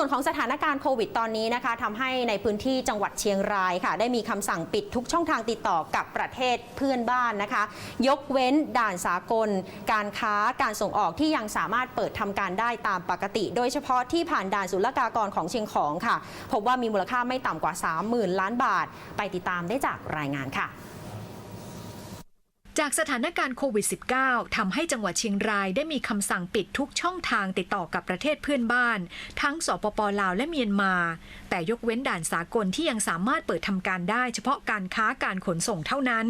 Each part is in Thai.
ส่วนของสถานการณ์โควิดตอนนี้นะคะทำให้ในพื้นที่จังหวัดเชียงรายค่ะ ได้มีคำสั่งปิดทุกช่องทางติดต่อกับประเทศเพื่อนบ้านนะคะ ยกเว้นด่านสากล การค้าการส่งออกที่ยังสามารถเปิดทำการได้ตามปกติ โดยเฉพาะที่ผ่านด่านศุลกากรของเชียงของค่ะ พบว่ามีมูลค่าไม่ต่ำกว่า 30,000 ล้านบาท ไปติดตามได้จากรายงานค่ะ จากสถานการณ์โควิด -19 ทำให้จังหวัดเชียงรายได้มีคำสั่งปิดทุกช่องทางติดต่อกับประเทศเพื่อนบ้าน ทั้งสปปลาวและเมียนมา แต่ยกเว้นด่านสากลที่ยังสามารถเปิดทำการได้เฉพาะการค้าการขนส่งเท่านั้น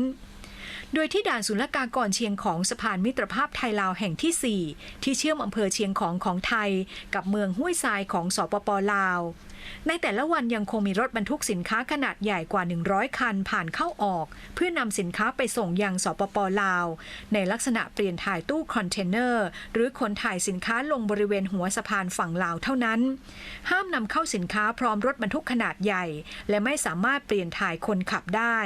โดยที่ด่านศุลกากรเชียงของสะพานมิตรภาพไทยลาวแห่งที่ 4 ที่เชื่อมอำเภอเชียงของของไทย กับเมืองห้วยทรายของสปปลาวในแต่ละวันยังคงมีรถบรรทุกสินค้าขนาดใหญ่กว่า 100 คันผ่านเข้าออก เพื่อนำสินค้าไปส่งยังสปปลาว ในลักษณะเปลี่ยนถ่ายตู้คอนเทนเนอร์ หรือขนถ่ายสินค้าลงบริเวณหัวสะพานฝั่งลาวเท่านั้น ห้ามนำเข้าสินค้าพร้อมรถบรรทุกขนาดใหญ่ และไม่สามารถเปลี่ยนถ่ายคนขับได้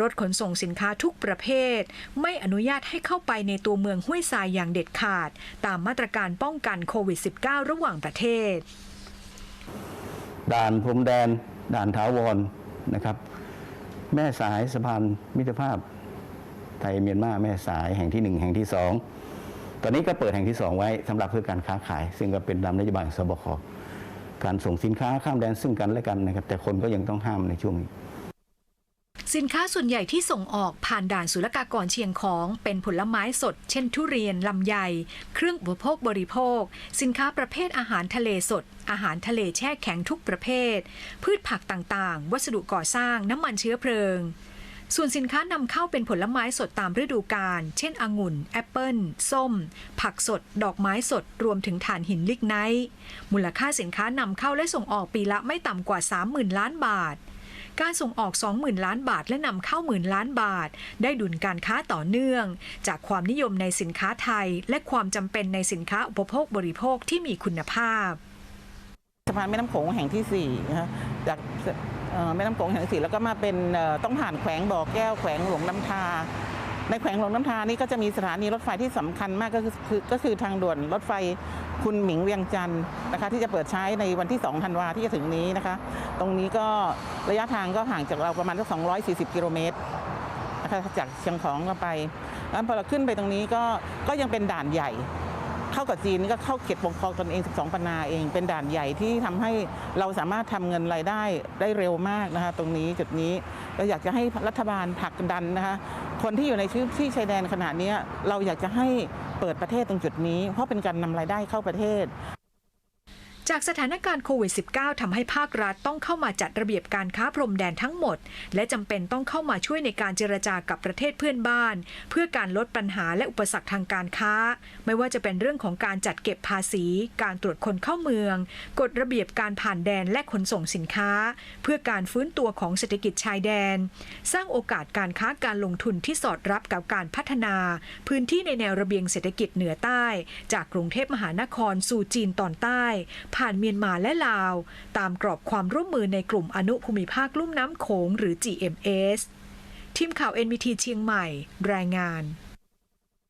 รถขนส่งสินค้าทุกประเภท ไม่อนุญาตให้เข้าไปในตัวเมืองห้วยทรายอย่างเด็ดขาด ตามมาตรการป้องกันโควิด -19 ระหว่างประเทศ ด่านพรมแดน ด่านถาวรนะครับ แม่สายสะพานมิตรภาพ ไทยเมียนมาแม่สายแห่งที่หนึ่งแห่งที่สองตอนนี้ก็เปิดแห่งที่สองไว้สำหรับเพื่อการค้าขาย ซึ่งก็เป็นตามนโยบายของสบคการส่งสินค้าข้ามแดนซึ่งกันและกันนะครับ แต่คนก็ยังต้องห้ามในช่วงนี้ สินค้าส่วนใหญ่ที่ส่งออกผ่านด่านศุลกากรเชียงของ เป็นผลไม้สด เช่น ทุเรียน ลำไย เครื่องอุปโภคบริโภค สินค้าประเภทอาหารทะเลสด อาหารทะเลแช่แข็งทุกประเภท พืชผักต่างๆ วัสดุก่อสร้าง น้ำมันเชื้อเพลิงส่วนสินค้านำเข้าเป็นผลไม้สดตามฤดูกาล เช่นองุ่น แอปเปิลส้ม ผักสด ดอกไม้สด รวมถึงถ่านหินลิกไนท์ มูลค่าสินค้านำเข้าและส่งออกปีละไม่ต่ำกว่า 30,000 ล้านบาท การส่งออก 20,000 ล้านบาทและนำเข้าหมื่นล้านบาท ได้ดุลการค้าต่อเนื่อง จากความนิยมในสินค้าไทย และความจำเป็นในสินค้าอุปโภคบริโภคที่มีคุณภาพสะพานแม่น้ำโขงแห่งที่4นะฮะจากแม่น้ำโขงแห่งที่สี่แล้วก็มาเป็นต้องผ่านแขวงบ่อแก้วแขวงหลวงน้ำทา ในแขวงหลวงน้ำทานี่ก็จะมีสถานีรถไฟที่สำคัญมากก็คือก็คือทางด่วนรถไฟคุณหมิงเวียงจันทร์นะคะที่จะเปิดใช้ในวันที่ 2 ธันวาที่จะถึงนี้นะคะ ตรงนี้ก็ระยะทางก็ห่างจากเราประมาณสัก240 กิโลเมตรนะคะจากเชียงของเราไปแล้วพอเราขึ้นไปตรงนี้ก็ก็ยังเป็นด่านใหญ่ เข้ากับจีนก็เข้าเขตปกครองตนเอง 12 ปนนาเอง เป็นด่านใหญ่ที่ทำให้เราสามารถทำเงินรายได้ได้เร็วมากนะคะตรงนี้จุดนี้เราอยากจะให้รัฐบาลผลักดันนะคะ คนที่อยู่ในชื่อที่ชายแดนขนาดนี้เราอยากจะให้เปิดประเทศตรงจุดนี้ เพราะเป็นการนำรายได้เข้าประเทศ จากสถานการณ์โควิด -19 ทำให้ภาครัฐต้องเข้ามาจัดระเบียบการค้าพรมแดนทั้งหมด และจำเป็นต้องเข้ามาช่วยในการเจรจากับประเทศเพื่อนบ้าน เพื่อการลดปัญหาและอุปสรรคทางการค้า ไม่ว่าจะเป็นเรื่องของการจัดเก็บภาษี การตรวจคนเข้าเมือง กฎระเบียบการผ่านแดนและขนส่งสินค้า เพื่อการฟื้นตัวของเศรษฐกิจชายแดน สร้างโอกาสการค้าการลงทุนที่สอดรับกับการพัฒนา พื้นที่ในแนวระเบียงเศรษฐกิจเหนือใต้ จากกรุงเทพมหานครสู่จีนตอนใต้ผ่านเมียนมาและลาว ตามกรอบความร่วมมือในกลุ่มอนุภูมิภาคลุ่มน้ำโขงหรือ GMS ทีมข่าว NBT เชียงใหม่ รายงาน